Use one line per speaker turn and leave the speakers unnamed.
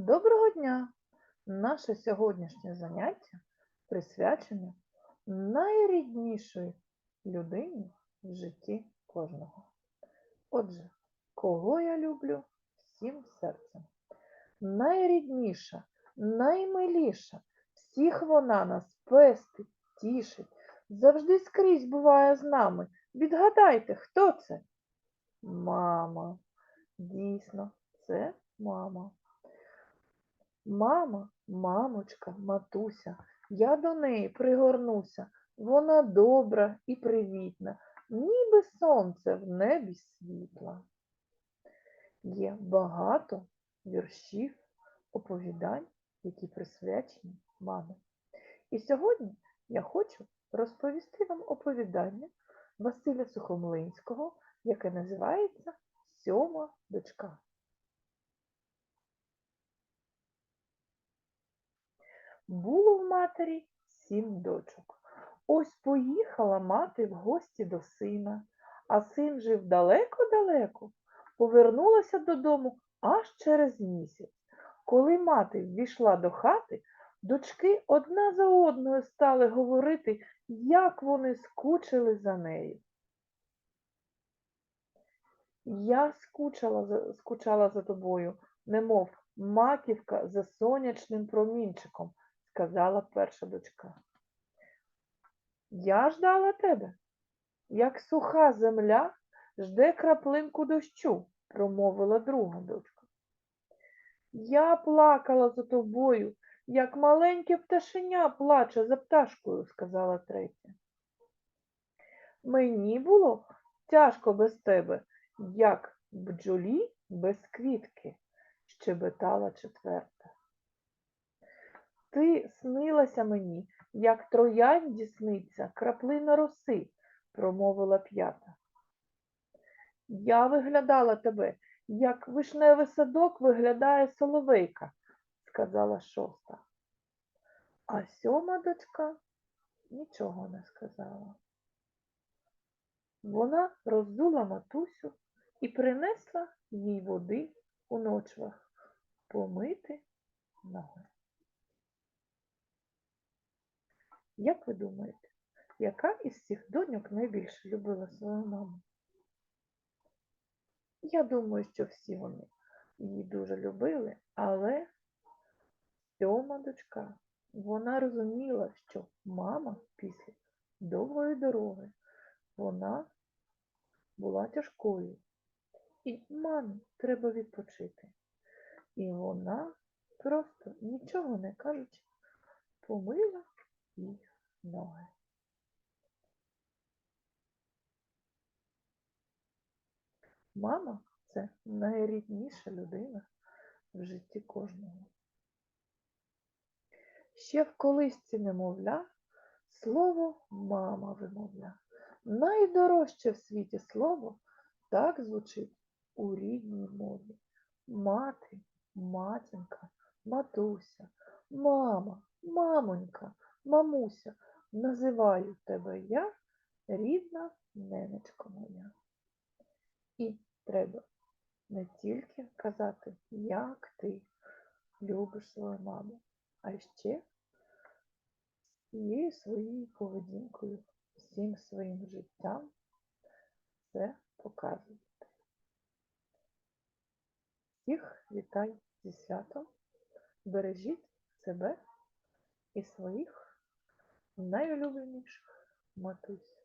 Доброго дня! Наше сьогоднішнє заняття присвячене найріднішої людині в житті кожного. Отже, кого я люблю всім серцем? Найрідніша, наймиліша, всіх вона нас пестить, тішить, завжди скрізь буває з нами. Відгадайте, хто це? Мама. Дійсно, це мама. Мама, мамочка, матуся, я до неї пригорнуся. Вона добра і привітна, ніби сонце в небі світла. Є багато віршів, оповідань, які присвячені мамі. І сьогодні я хочу розповісти вам оповідання Василя Сухомлинського, яке називається Сьома дочка. Було в матері сім дочок. Ось поїхала мати в гості до сина, а син жив далеко-далеко. Повернулася додому аж через місяць. Коли мати ввійшла до хати, дочки одна за одною стали говорити, як вони скучили за нею. Я скучала скучала за тобою, немов маківка за сонячним промінчиком, сказала перша дочка. Я ждала тебе, як суха земля жде краплинку дощу, промовила друга дочка. Я плакала за тобою, як маленьке пташеня плаче за пташкою, сказала третя. Мені було тяжко без тебе, як бджолі без квітки, щебетала четверта. Ти снилася мені, як троянді сниться краплина роси, промовила п'ята. Я виглядала тебе, як вишневий садок виглядає соловейка, сказала шоста. А сьома дочка нічого не сказала. Вона роздула матусю і принесла їй води у ночвах помити ноги. Як ви думаєте, яка із цих доньок найбільше любила свою маму? Я думаю, що всі вони її дуже любили, але сьома дочка, вона розуміла, що мама після довгої дороги, вона була тяжкою. І мамі треба відпочити. І вона просто нічого не кажучи, помила їй ноги. Мама це найрідніша людина в житті кожного. Ще в колисці немовля слово мама вимовля. Найдорожче в світі слово так звучить у рідній мові. Мати, матінка, матуся, мама, мамонька, мамуся, називаю тебе я, рідна ненечко моя. І треба не тільки казати, як ти любиш свою маму, а ще цією своєю поведінкою, всім своїм життям це показувати. Всіх вітаю зі святом, бережіть себе і своїх найулюбленіших матусь.